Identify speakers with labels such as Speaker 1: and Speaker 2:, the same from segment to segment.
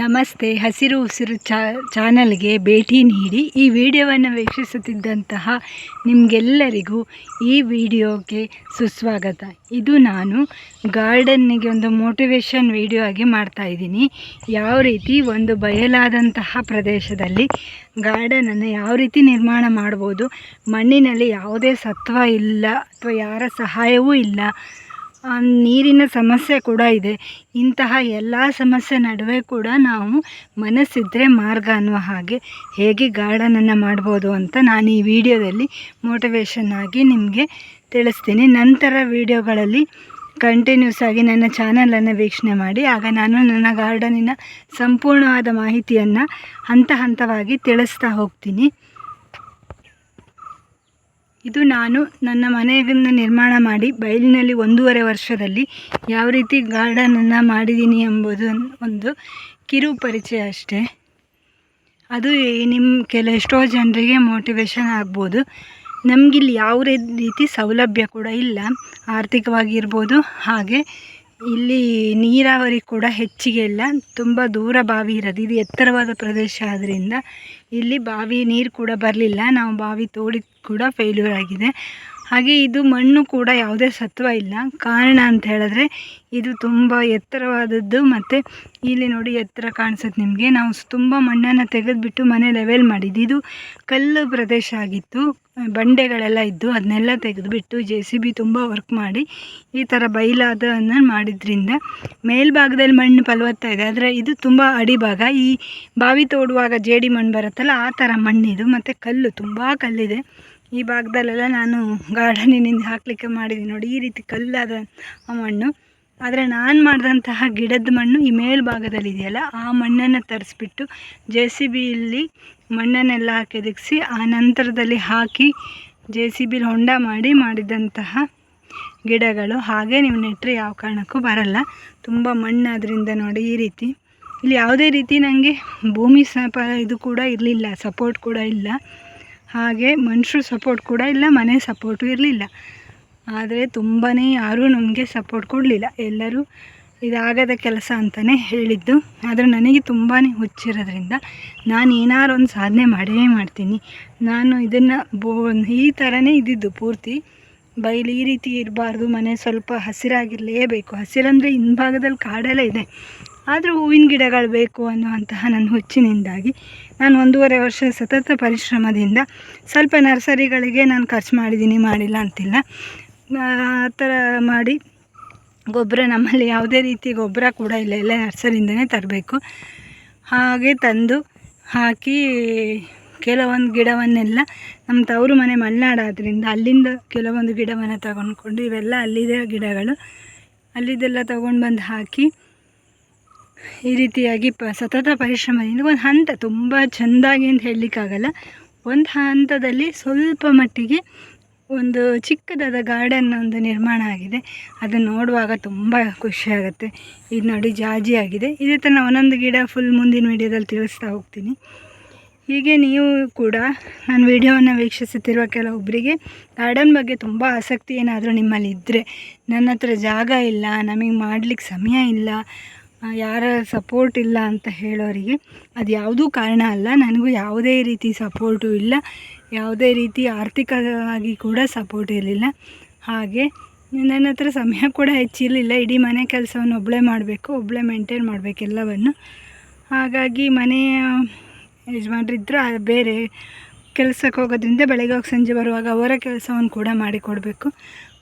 Speaker 1: ನಮಸ್ತೆ. ಹಸಿರು ಉಸಿರು ಚಾ, ಚಾನಲ್ಗೆ ಭೇಟಿ ನೀಡಿ ಈ ವಿಡಿಯೋವನ್ನು ವೀಕ್ಷಿಸುತ್ತಿದ್ದಂತಹ ನಿಮಗೆಲ್ಲರಿಗೂ ಈ ವಿಡಿಯೋಗೆ ಸುಸ್ವಾಗತ. ಇದು ನಾನು ಗಾರ್ಡನ್ನಿಗೆ ಒಂದು ಮೋಟಿವೇಶನ್ ವಿಡಿಯೋ ಆಗಿ ಮಾಡ್ತಾ ಇದ್ದೀನಿ. ಯಾವ ರೀತಿ ಒಂದು ಬಯಲಾದಂತಹ ಪ್ರದೇಶದಲ್ಲಿ ಗಾರ್ಡನನ್ನು ಯಾವ ರೀತಿ ನಿರ್ಮಾಣ ಮಾಡ್ಬೋದು, ಮಣ್ಣಿನಲ್ಲಿ ಯಾವುದೇ ಸತ್ವ ಇಲ್ಲ ಅಥವಾ ಯಾರ ಸಹಾಯವೂ ಇಲ್ಲ ನೀರಿನ ಸಮಸ್ಯೆ ಕೂಡ ಇದೆ. ಇಂತಹ ಎಲ್ಲ ಸಮಸ್ಯೆ ನಡುವೆ ಕೂಡ ನಾವು ಮನಸ್ಸಿದ್ದರೆ ಮಾರ್ಗ ಅನ್ನುವ ಹಾಗೆ ಹೇಗೆ ಗಾರ್ಡನನ್ನು ಮಾಡ್ಬೋದು ಅಂತ ನಾನು ಈ ವಿಡಿಯೋದಲ್ಲಿ ಮೋಟಿವೇಶನ್ ಆಗಿ ನಿಮಗೆ ತಿಳಿಸ್ತೀನಿ. ನಂತರ ವಿಡಿಯೋಗಳಲ್ಲಿ ಕಂಟಿನ್ಯೂಸ್ ಆಗಿ ನನ್ನ ಚಾನಲನ್ನು ವೀಕ್ಷಣೆ ಮಾಡಿ, ಆಗ ನಾನು ನನ್ನ ಗಾರ್ಡನಿನ ಸಂಪೂರ್ಣವಾದ ಮಾಹಿತಿಯನ್ನು ಹಂತ ಹಂತವಾಗಿ ತಿಳಿಸ್ತಾ ಹೋಗ್ತೀನಿ. ಇದು ನಾನು ನನ್ನ ಮನೆಯನ್ನು ನಿರ್ಮಾಣ ಮಾಡಿ ಬಯಲಿನಲ್ಲಿ ಒಂದೂವರೆ ವರ್ಷದಲ್ಲಿ ಯಾವ ರೀತಿ ಗಾರ್ಡನನ್ನು ಮಾಡಿದ್ದೀನಿ ಎಂಬುದು ಒಂದು ಕಿರು ಪರಿಚಯ ಅಷ್ಟೇ. ಅದು ನಿಮ್ಮ ಕೆಲ ಎಷ್ಟೋ ಜನರಿಗೆ ಮೋಟಿವೇಶನ್ ಆಗ್ಬೋದು. ನಮಗಿಲ್ಲಿ ಯಾವ ರೀತಿ ಸೌಲಭ್ಯ ಕೂಡ ಇಲ್ಲ. ಆರ್ಥಿಕವಾಗಿರ್ಬೋದು, ಹಾಗೆ ಇಲ್ಲಿ ನೀರಾವರಿ ಕೂಡ ಹೆಚ್ಚಿಗೆ ಇಲ್ಲ. ತುಂಬ ದೂರ ಬಾವಿ ಇರೋದು. ಇದು ಎತ್ತರವಾದ ಪ್ರದೇಶ ಆದ್ದರಿಂದ ಇಲ್ಲಿ ಬಾವಿ ನೀರು ಕೂಡ ಬರಲಿಲ್ಲ. ನಾವು ಬಾವಿ ತೋಡಿ ಕೂಡ ಫೇಲ್ಯೂರ್ ಆಗಿದೆ. ಹಾಗೆ ಇದು ಮಣ್ಣು ಕೂಡ ಯಾವುದೇ ಸತ್ವ ಇಲ್ಲ. ಕಾರಣ ಅಂತ ಹೇಳಿದ್ರೆ ಇದು ತುಂಬ ಎತ್ತರವಾದದ್ದು ಮತ್ತು ಇಲ್ಲಿ ನೋಡಿ ಎತ್ತರ ಕಾಣಿಸುತ್ತೆ ನಿಮಗೆ. ನಾವು ತುಂಬ ಮಣ್ಣನ್ನು ತೆಗೆದುಬಿಟ್ಟು ಮನೆ ಲೆವೆಲ್ ಮಾಡಿದ್ದು. ಇದು ಕಲ್ಲು ಪ್ರದೇಶ ಆಗಿತ್ತು. ಬಂಡೆಗಳೆಲ್ಲ ಇದ್ದು ಅದನ್ನೆಲ್ಲ ತೆಗೆದುಬಿಟ್ಟು ಜೆ ಸಿ ಬಿ ತುಂಬ ವರ್ಕ್ ಮಾಡಿ ಈ ಥರ ಬಯಲಾದನ್ನು ಮಾಡಿದ್ರಿಂದ ಮೇಲ್ಭಾಗದಲ್ಲಿ ಮಣ್ಣು ಫಲವತ್ತ ಇದೆ. ಆದರೆ ಇದು ತುಂಬ ಅಡಿಭಾಗ. ಈ ಬಾವಿ ತೋಡುವಾಗ ಜೇಡಿ ಮಣ್ಣು ಬರುತ್ತಲ್ಲ ಆ ಥರ ಮಣ್ಣಿದು. ಮತ್ತು ಕಲ್ಲು ತುಂಬ ಕಲ್ಲಿದೆ. ಈ ಭಾಗದಲ್ಲೆಲ್ಲ ನಾನು ಗಾರ್ಡನಿನಿಂದ ಹಾಕಲಿಕ್ಕೆ ಮಾಡಿದ್ದೀನಿ ನೋಡಿ, ಈ ರೀತಿ ಕಲ್ಲಾದ ಮಣ್ಣು. ಆದರೆ ನಾನು ಮಾಡಿದಂತಹ ಗಿಡದ ಮಣ್ಣು ಈ ಮೇಲ್ಭಾಗದಲ್ಲಿ ಇದೆಯಲ್ಲ, ಆ ಮಣ್ಣನ್ನು ತರಿಸ್ಬಿಟ್ಟು ಜೆ ಸಿ ಬಿಯಲ್ಲಿ ಮಣ್ಣನ್ನೆಲ್ಲ ಹಾಕಿ ಆ ನಂತರದಲ್ಲಿ ಹಾಕಿ ಜೆ ಸಿ ಬಿಲಿ ಹೊಂಡ ಮಾಡಿ ಮಾಡಿದಂತಹ ಗಿಡಗಳು. ಹಾಗೆ ನೀವು ನೆಟ್ಟರೆ ಯಾವ ಕಾರಣಕ್ಕೂ ಬರಲ್ಲ. ತುಂಬ ಮಣ್ಣು ಅದರಿಂದ ನೋಡಿ ಈ ರೀತಿ. ಇಲ್ಲಿ ಯಾವುದೇ ರೀತಿ ನನಗೆ ಭೂಮಿ ಸಪ ಇದು ಕೂಡ ಇರಲಿಲ್ಲ ಸಪೋರ್ಟ್ ಕೂಡ ಇಲ್ಲ. ಹಾಗೆ ಮನುಷ್ಯರು ಸಪೋರ್ಟ್ ಕೂಡ ಇಲ್ಲ, ಮನೆ ಸಪೋರ್ಟು ಇರಲಿಲ್ಲ. ಆದರೆ ತುಂಬಾ ಯಾರೂ ನಮಗೆ ಸಪೋರ್ಟ್ ಕೊಡಲಿಲ್ಲ. ಎಲ್ಲರೂ ಇದಾಗದ ಕೆಲಸ ಅಂತಲೇ ಹೇಳಿದ್ದು. ಆದರೆ ನನಗೆ ತುಂಬಾ ಹುಚ್ಚಿರೋದ್ರಿಂದ ನಾನು ಏನಾರು ಒಂದು ಸಾಧನೆ ಮಾಡೇ ಮಾಡ್ತೀನಿ. ನಾನು ಇದನ್ನು ಬೋ, ಈ ಥರನೇ ಇದ್ದಿದ್ದು ಪೂರ್ತಿ. ಬೈಲಿ ಈ ರೀತಿ ಇರಬಾರ್ದು, ಮನೆ ಸ್ವಲ್ಪ ಹಸಿರಾಗಿರಲೇಬೇಕು. ಹಸಿರಂದರೆ ಹಿಂಭಾಗದಲ್ಲಿ ಕಾಡೆಲ್ಲ ಇದೆ. ಆದರೂ ಹೂವಿನ ಗಿಡಗಳು ಬೇಕು ಅನ್ನುವಂತಹ ನನ್ನ ಹುಚ್ಚಿನಿಂದಾಗಿ ನಾನು ಒಂದೂವರೆ ವರ್ಷ ಸತತ ಪರಿಶ್ರಮದಿಂದ ಸ್ವಲ್ಪ ನರ್ಸರಿಗಳಿಗೆ ನಾನು ಖರ್ಚು ಮಾಡಿದ್ದೀನಿ, ಮಾಡಿಲ್ಲ ಅಂತಿಲ್ಲ. ಆ ಥರ ಮಾಡಿ ಗೊಬ್ಬರ ನಮ್ಮಲ್ಲಿ ಯಾವುದೇ ರೀತಿ ಗೊಬ್ಬರ ಕೂಡ ಇಲ್ಲ, ಎಲ್ಲ ನರ್ಸರಿಯಿಂದನೇ ತರಬೇಕು. ಹಾಗೆ ತಂದು ಹಾಕಿ ಕೆಲವೊಂದು ಗಿಡವನ್ನೆಲ್ಲ ನಮ್ಮ ತವರು ಮನೆ ಮಲೆನಾಡಾದ್ರಿಂದ ಅಲ್ಲಿಂದ ಕೆಲವೊಂದು ಗಿಡವನ್ನು ತಗೊಂಡ್ಕೊಂಡು ಇವೆಲ್ಲ ಅಲ್ಲಿದೆ ಗಿಡಗಳು. ಅಲ್ಲಿದೆಲ್ಲ ತಗೊಂಡು ಬಂದು ಹಾಕಿ ಈ ರೀತಿಯಾಗಿ ಪ ಸತತ ಪರಿಶ್ರಮದಿಂದ ಒಂದು ಹಂತ, ತುಂಬ ಚೆಂದಾಗಿ ಅಂತ ಹೇಳಲಿಕ್ಕಾಗಲ್ಲ. ಒಂದು ಹಂತದಲ್ಲಿ ಸ್ವಲ್ಪ ಮಟ್ಟಿಗೆ ಒಂದು ಚಿಕ್ಕದಾದ ಗಾರ್ಡನ್ ಒಂದು ನಿರ್ಮಾಣ ಆಗಿದೆ. ಅದನ್ನು ನೋಡುವಾಗ ತುಂಬ ಖುಷಿಯಾಗುತ್ತೆ ಇದು ನೋಡಿ ಜಾಜಿ ಆಗಿದೆ. ಇದೇ ಥರ ಒಂದೊಂದು ಗಿಡ ಫುಲ್ ಮುಂದಿನ ವೀಡಿಯೋದಲ್ಲಿ ತಿಳಿಸ್ತಾ ಹೋಗ್ತೀನಿ. ಹೀಗೆ ನೀವು ಕೂಡ ನಾನು ವಿಡಿಯೋವನ್ನು ವೀಕ್ಷಿಸುತ್ತಿರುವ ಕೆಲವೊಬ್ಬರಿಗೆ ಗಾರ್ಡನ್ ಬಗ್ಗೆ ತುಂಬ ಆಸಕ್ತಿ ಏನಾದರೂ ನಿಮ್ಮಲ್ಲಿ ಇದ್ದರೆ ನನ್ನ ಹತ್ರ ಜಾಗ ಇಲ್ಲ, ನಮಗೆ ಮಾಡಲಿಕ್ಕೆ ಸಮಯ ಇಲ್ಲ ಯಾರ ಸಪೋರ್ಟ್ ಇಲ್ಲ ಅಂತ ಹೇಳೋರಿಗೆ ಅದು ಯಾವುದೂ ಕಾರಣ ಅಲ್ಲ. ನನಗೂ ಯಾವುದೇ ರೀತಿ ಸಪೋರ್ಟು ಇಲ್ಲ. ಯಾವುದೇ ರೀತಿ ಆರ್ಥಿಕವಾಗಿ ಕೂಡ ಸಪೋರ್ಟ್ ಇರಲಿಲ್ಲ. ಹಾಗೆ ನನ್ನ ಹತ್ರ ಸಮಯ ಕೂಡ ಹೆಚ್ಚಿರಲಿಲ್ಲ. ಇಡೀ ಮನೆ ಕೆಲಸವನ್ನು ಒಬ್ಬಳೇ ಮಾಡಬೇಕು ಒಬ್ಬಳೇ ಮೇಂಟೈನ್ ಮಾಡಬೇಕು ಎಲ್ಲವನ್ನು. ಹಾಗಾಗಿ ಮನೆಯ ಯಜಮಾನ್ರಿದ್ರು ಆ ಬೇರೆ ಕೆಲಸಕ್ಕೆ ಹೋಗೋದ್ರಿಂದ ಬೆಳಗ್ಗೆ ಹೋಗಿ ಸಂಜೆ ಬರುವಾಗ ಅವರ ಕೆಲಸವನ್ನು ಕೂಡ ಮಾಡಿಕೊಡಬೇಕು.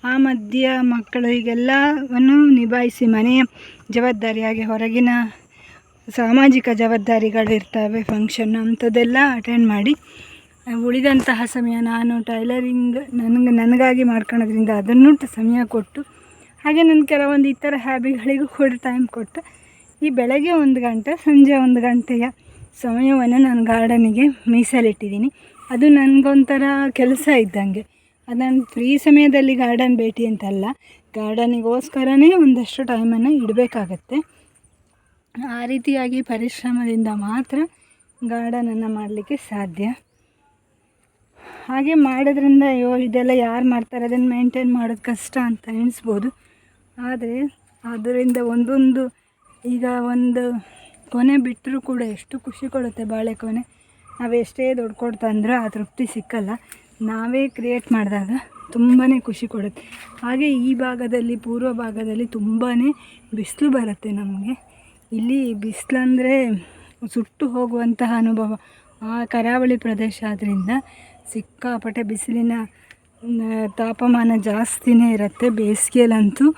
Speaker 1: ಆ ಮಧ್ಯ ಮಕ್ಕಳು ಹೀಗೆಲ್ಲವನ್ನು ನಿಭಾಯಿಸಿ ಮನೆಯ ಜವಾಬ್ದಾರಿಯಾಗಿ ಹೊರಗಿನ ಸಾಮಾಜಿಕ ಜವಾಬ್ದಾರಿಗಳಿರ್ತವೆ ಫಂಕ್ಷನ್ ಅಂಥದ್ದೆಲ್ಲ ಅಟೆಂಡ್ ಮಾಡಿ. ಉಳಿದಂತಹ ಸಮಯ ನಾನು ಟೈಲರಿಂಗ್ ನನಗೆ, ನನಗಾಗಿ ಮಾಡ್ಕೊಳೋದ್ರಿಂದ ಅದನ್ನು ಸಮಯ ಕೊಟ್ಟು, ಹಾಗೆ ನನ್ನ ಕೆಲವೊಂದು ಇತರ ಹ್ಯಾಬಿಗಳಿಗೂ ಕೂಡ ಟೈಮ್ ಕೊಟ್ಟು, ಈ ಬೆಳಗ್ಗೆ ಒಂದು ಗಂಟೆ, ಸಂಜೆ ಒಂದು ಗಂಟೆಯ ಸಮಯವನ್ನು ನಾನು ಗಾರ್ಡನಿಗೆ ಮೀಸಲಿಟ್ಟಿದ್ದೀನಿ. ಅದು ನನಗೊಂಥರ ಕೆಲಸ ಇದ್ದಂಗೆ. ಅದು ನಾನು ಫ್ರೀ ಸಮಯದಲ್ಲಿ ಗಾರ್ಡನ್ ಭೇಟಿ ಅಂತಲ್ಲ, ಗಾರ್ಡನಿಗೋಸ್ಕರನೇ ಒಂದಷ್ಟು ಟೈಮನ್ನು ಇಡಬೇಕಾಗತ್ತೆ. ಆ ರೀತಿಯಾಗಿ ಪರಿಶ್ರಮದಿಂದ ಮಾತ್ರ ಗಾರ್ಡನನ್ನು ಮಾಡಲಿಕ್ಕೆ ಸಾಧ್ಯ. ಹಾಗೆ ಮಾಡೋದ್ರಿಂದ ಅಯ್ಯೋ, ಇದೆಲ್ಲ ಯಾರು ಮಾಡ್ತಾರೆ? ಅದನ್ನು ಮೇಂಟೈನ್ ಮಾಡೋದು ಕಷ್ಟ ಅಂತ ಎಣಿಸ್ಬೋದು. ಆದರೆ ಅದರಿಂದ ಒಂದೊಂದು, ಈಗ ಒಂದು ಕೊನೆ ಬಿಟ್ಟರೂ ಕೂಡ ಎಷ್ಟು ಖುಷಿ ಕೊಡುತ್ತೆ ಬಾಳೆಕೊನೆ ನಾವು ಎಷ್ಟೇ ದುಡ್ಕೊಡ್ತಂದ್ರೂ ಆ ತೃಪ್ತಿ ಸಿಕ್ಕಲ್ಲ. ನಾವೇ ಕ್ರಿಯೇಟ್ ಮಾಡಿದಾಗ ತುಂಬಾ ಖುಷಿ ಕೊಡುತ್ತೆ. ಹಾಗೆ ಈ ಭಾಗದಲ್ಲಿ, ಪೂರ್ವ ಭಾಗದಲ್ಲಿ ತುಂಬಾ ಬಿಸಿಲು ಬರುತ್ತೆ ನಮಗೆ. ಇಲ್ಲಿ ಬಿಸಿಲಂದರೆ ಸುಟ್ಟು ಹೋಗುವಂತಹ ಅನುಭವ ಆ ಕರಾವಳಿ ಪ್ರದೇಶ ಆದ್ದರಿಂದ ಸಿಕ್ಕಾಪಟ್ಟೆ ಬಿಸಿಲಿನ ತಾಪಮಾನ ಜಾಸ್ತಿನೇ ಇರುತ್ತೆ. ಬೇಸಿಗೆಯಲ್ಲಂತೂ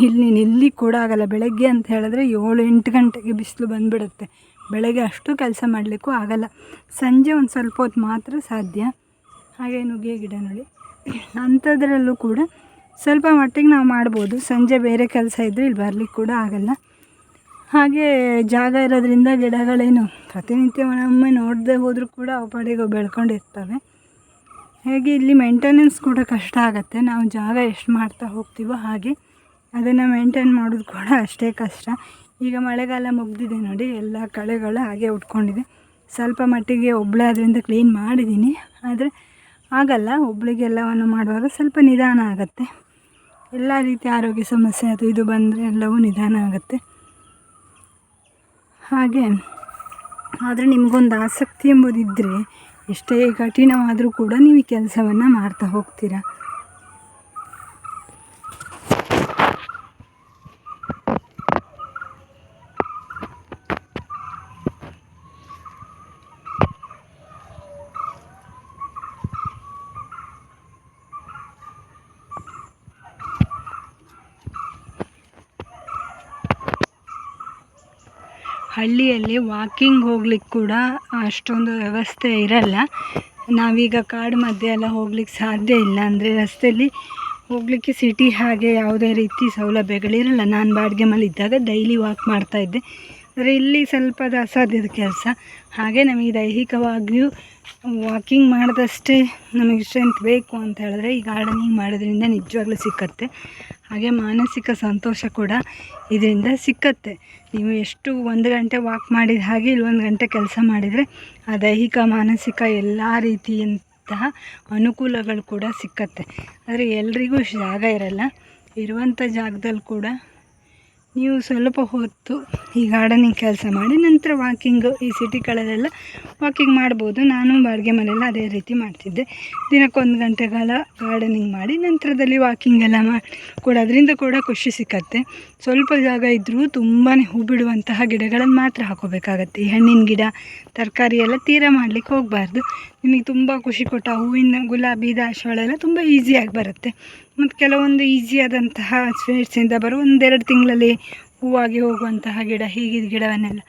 Speaker 1: ಇಲ್ಲಿ ನಿಲ್ಲಿ ಕೂಡ ಆಗಲ್ಲ. ಬೆಳಗ್ಗೆ ಅಂತ ಹೇಳಿದ್ರೆ ಏಳು ಎಂಟು ಗಂಟೆಗೆ ಬಿಸಿಲು ಬಂದುಬಿಡುತ್ತೆ. ಬೆಳಗ್ಗೆ ಅಷ್ಟು ಕೆಲಸ ಮಾಡಲಿಕ್ಕೂ ಆಗಲ್ಲ. ಸಂಜೆ ಒಂದು ಸ್ವಲ್ಪ ಹೊತ್ತು ಮಾತ್ರ ಸಾಧ್ಯ. ಹಾಗೆ ನುಗ್ಗೆ ಗಿಡ ನೋಡಿ. ಅಂಥದ್ರಲ್ಲೂ ಕೂಡ ಸ್ವಲ್ಪ ಮಟ್ಟಿಗೆ ನಾವು ಮಾಡ್ಬೋದು. ಸಂಜೆ ಬೇರೆ ಕೆಲಸ ಇದ್ದರೆ ಇಲ್ಲಿ ಬರಲಿಕ್ಕೆ ಕೂಡ ಆಗಲ್ಲ. ಹಾಗೆ ಜಾಗ ಇರೋದ್ರಿಂದ ಗಿಡಗಳೇನು ಪ್ರತಿನಿತ್ಯ ಒಮ್ಮೆ ನೋಡದೆ ಹೋದರೂ ಕೂಡ ಅವು ಪಾಡಿಗೆ ಬೆಳ್ಕೊಂಡಿರ್ತವೆ. ಹೇಗೆ ಇಲ್ಲಿ ಮೇಂಟೆನೆನ್ಸ್ ಕೂಡ ಕಷ್ಟ ಆಗುತ್ತೆ. ನಾವು ಜಾಗ ಎಷ್ಟು ಮಾಡ್ತಾ ಹೋಗ್ತೀವೋ ಹಾಗೆ ಅದನ್ನು ಮೇಂಟೈನ್ ಮಾಡೋದು ಕೂಡ ಅಷ್ಟೇ ಕಷ್ಟ. ಈಗ ಮಳೆಗಾಲ ಮುಗ್ದಿದೆ ನೋಡಿ, ಎಲ್ಲ ಕಳೆಗಳು ಹಾಗೆ ಉಟ್ಕೊಂಡಿದೆ. ಸ್ವಲ್ಪ ಮಟ್ಟಿಗೆ ಒಬ್ಬಳೇ ಅದರಿಂದ ಕ್ಲೀನ್ ಮಾಡಿದ್ದೀನಿ. ಆದರೆ ಆಗಲ್ಲ ಒಬ್ಳಿಗೆ ಎಲ್ಲವನ್ನು ಮಾಡುವಾಗ ಸ್ವಲ್ಪ ನಿಧಾನ ಆಗುತ್ತೆ. ಎಲ್ಲ ರೀತಿಯ ಆರೋಗ್ಯ ಸಮಸ್ಯೆ ಅದು ಇದು ಬಂದರೆ ಎಲ್ಲವೂ ನಿಧಾನ ಆಗುತ್ತೆ. ಹಾಗೆ, ಆದರೆ ನಿಮಗೊಂದು ಆಸಕ್ತಿ ಎಂಬುದಿದ್ದರೆ ಎಷ್ಟೇ ಕಠಿಣವಾದರೂ ಕೂಡ ನೀವು ಈ ಕೆಲಸವನ್ನು ಮಾಡ್ತಾ ಹೋಗ್ತೀರಾ. ಹಳ್ಳಿಯಲ್ಲಿ ವಾಕಿಂಗ್ ಹೋಗ್ಲಿಕ್ಕೆ ಕೂಡ ಅಷ್ಟೊಂದು ವ್ಯವಸ್ಥೆ ಇರಲ್ಲ. ನಾವೀಗ ಕಾಡು ಮಧ್ಯೆ ಎಲ್ಲ ಹೋಗ್ಲಿಕ್ಕೆ ಸಾಧ್ಯ ಇಲ್ಲ ಅಂದರೆ ರಸ್ತೆಯಲ್ಲಿ ಹೋಗಲಿಕ್ಕೆ ಸಿಟಿ ಹಾಗೆ ಯಾವುದೇ ರೀತಿ ಸೌಲಭ್ಯಗಳಿರಲ್ಲ. ನಾನು ಬಾಡಿಗೆ ಇದ್ದಾಗ ಡೈಲಿ ವಾಕ್ ಮಾಡ್ತಾಯಿದ್ದೆ ಆದರೆ ಇಲ್ಲಿ ಸ್ವಲ್ಪ ಅಸಾಧ್ಯದ ಕೆಲಸ. ಹಾಗೆ ನಮಗೆ ದೈಹಿಕವಾಗಿಯೂ ವಾಕಿಂಗ್ ಮಾಡಿದಷ್ಟೇ ನಮಗೆ ಸ್ಟ್ರೆಂತ್ ಬೇಕು ಅಂತ ಹೇಳಿದ್ರೆ ಈ ಗಾರ್ಡನಿಂಗ್ ಮಾಡೋದ್ರಿಂದ ನಿಜವಾಗ್ಲೂ ಸಿಕ್ಕತ್ತೆ. ಹಾಗೆ ಮಾನಸಿಕ ಸಂತೋಷ ಕೂಡ ಇದರಿಂದ ಸಿಕ್ಕತ್ತೆ. ನೀವು ಎಷ್ಟು ಒಂದು ಗಂಟೆ ವಾಕ್ ಮಾಡಿದ ಹಾಗೆ ಇಲ್ಲಿ ಒಂದು ಗಂಟೆ ಕೆಲಸ ಮಾಡಿದರೆ ಆ ದೈಹಿಕ, ಮಾನಸಿಕ ಎಲ್ಲ ರೀತಿಯಂತಹ ಅನುಕೂಲಗಳು ಕೂಡ ಸಿಕ್ಕತ್ತೆ. ಆದರೆ ಎಲ್ರಿಗೂ ಜಾಗ ಇರಲ್ಲ. ಇರುವಂಥ ಜಾಗದಲ್ಲಿ ಕೂಡ ನೀವು ಸ್ವಲ್ಪ ಹೊತ್ತು ಈ ಗಾರ್ಡನಿಂಗ್ ಕೆಲಸ ಮಾಡಿ ನಂತರ ವಾಕಿಂಗು ಈ ಸಿಟಿಗಳಲ್ಲೆಲ್ಲ ವಾಕಿಂಗ್ ಮಾಡ್ಬೋದು. ನಾನು ಬಾಡಿಗೆ ಮನೆಯಲ್ಲ ಅದೇ ರೀತಿ ಮಾಡ್ತಿದ್ದೆ. ದಿನಕ್ಕೊಂದು ಗಂಟೆ ಕಾಲ ಗಾರ್ಡನಿಂಗ್ ಮಾಡಿ ನಂತರದಲ್ಲಿ ವಾಕಿಂಗ್ ಎಲ್ಲ ಮಾಡಿ ಕೂಡ ಅದರಿಂದ ಕೂಡ ಖುಷಿ ಸಿಕ್ಕತ್ತೆ. ಸ್ವಲ್ಪ ಜಾಗ ಇದ್ದರೂ ತುಂಬಾ ಹೂ ಬಿಡುವಂತಹ ಗಿಡಗಳನ್ನು ಮಾತ್ರ ಹಾಕೋಬೇಕಾಗತ್ತೆ. ಈ ಹಣ್ಣಿನ ಗಿಡ, ತರಕಾರಿ ಎಲ್ಲ ತೀರ ಮಾಡಲಿಕ್ಕೆ ಹೋಗಬಾರ್ದು. ನಿಮಗೆ ತುಂಬ ಖುಷಿ ಕೊಟ್ಟ ಹೂವಿನ ಗುಲಾಬಿ ದಾಸವಾಳ ತುಂಬ ಈಸಿಯಾಗಿ ಬರುತ್ತೆ. ಮತ್ತು ಕೆಲವೊಂದು ಈಸಿಯಾದಂತಹ ಸ್ವೀಟ್ಸಿಂದ ಬರೋ ಒಂದೆರಡು ತಿಂಗಳಲ್ಲಿ ಹೂವಾಗಿ ಹೋಗುವಂತಹ ಗಿಡ, ಹೀಗಿದ ಗಿಡವನ್ನೆಲ್ಲ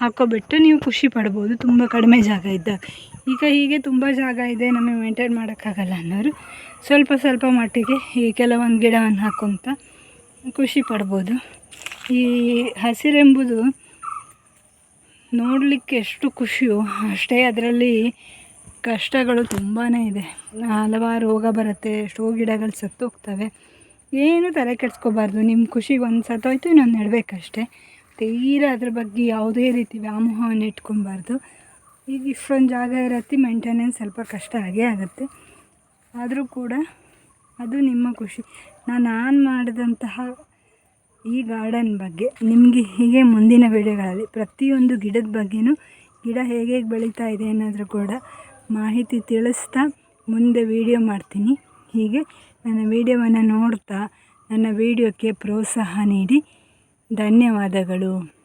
Speaker 1: ಹಾಕೋಬಿಟ್ಟು ನೀವು ಖುಷಿ ಪಡ್ಬೋದು. ತುಂಬ ಕಡಿಮೆ ಜಾಗ ಇದ್ದಾಗ ಈಗ ಹೀಗೆ ತುಂಬ ಜಾಗ ಇದೆ, ನಮಗೆ ಮೇಂಟೈನ್ ಮಾಡೋಕ್ಕಾಗಲ್ಲ ಅನ್ನೋರು ಸ್ವಲ್ಪ ಸ್ವಲ್ಪ ಮಟ್ಟಿಗೆ ಈ ಕೆಲವೊಂದು ಗಿಡವನ್ನು ಹಾಕೋತ ಖುಷಿ ಪಡ್ಬೋದು. ಈ ಹಸಿರೆಂಬುದು ನೋಡಲಿಕ್ಕೆ ಎಷ್ಟು ಖುಷಿಯೋ ಅಷ್ಟೇ ಅದರಲ್ಲಿ ಕಷ್ಟಗಳು ತುಂಬಾ ಇದೆ. ಹಲವಾರು ರೋಗ ಬರುತ್ತೆ, ಎಷ್ಟೋ ಗಿಡಗಳು ಸತ್ತೋಗ್ತವೆ. ಏನು ತಲೆ ಕೆಡಿಸ್ಕೋಬಾರ್ದು ನಿಮ್ಮ ಖುಷಿಗೆ ಒಂದು ಸತ್ತೋಯ್ತು, ಇನ್ನೊಂದು ನೆಡಬೇಕಷ್ಟೆ. ತೀರಾ ಅದ್ರ ಬಗ್ಗೆ ಯಾವುದೇ ರೀತಿ ವ್ಯಾಮೋಹವನ್ನು ಇಟ್ಕೊಬಾರ್ದು. ಈಗ ಇಷ್ಟೊಂದು ಜಾಗ ಇರತ್ತೆ ಮೇಂಟೆನೆನ್ಸ್ ಸ್ವಲ್ಪ ಕಷ್ಟ ಆಗೇ ಆಗುತ್ತೆ. ಆದರೂ ಕೂಡ ಅದು ನಿಮ್ಮ ಖುಷಿ. ನಾನು ನಾನು ಮಾಡಿದಂತಹ ಈ ಗಾರ್ಡನ್ ಬಗ್ಗೆ ನಿಮಗೆ ಹೀಗೆ ಮುಂದಿನ ವೇಳೆಗಳಲ್ಲಿ ಪ್ರತಿಯೊಂದು ಗಿಡದ ಬಗ್ಗೆನೂ, ಗಿಡ ಹೇಗೆ ಬೆಳೀತಾ ಇದೆ ಅನ್ನೋದ್ರ ಕೂಡ ಮಾಹಿತಿ ತಿಳಿಸ್ತಾ ಮುಂದೆ ವಿಡಿಯೋ ಮಾಡ್ತೀನಿ. ಹೀಗೆ ನನ್ನ ವೀಡಿಯೋವನ್ನು ನೋಡ್ತಾ ನನ್ನ ವಿಡಿಯೋಕ್ಕೆ ಪ್ರೋತ್ಸಾಹ ನೀಡಿ. ಧನ್ಯವಾದಗಳು.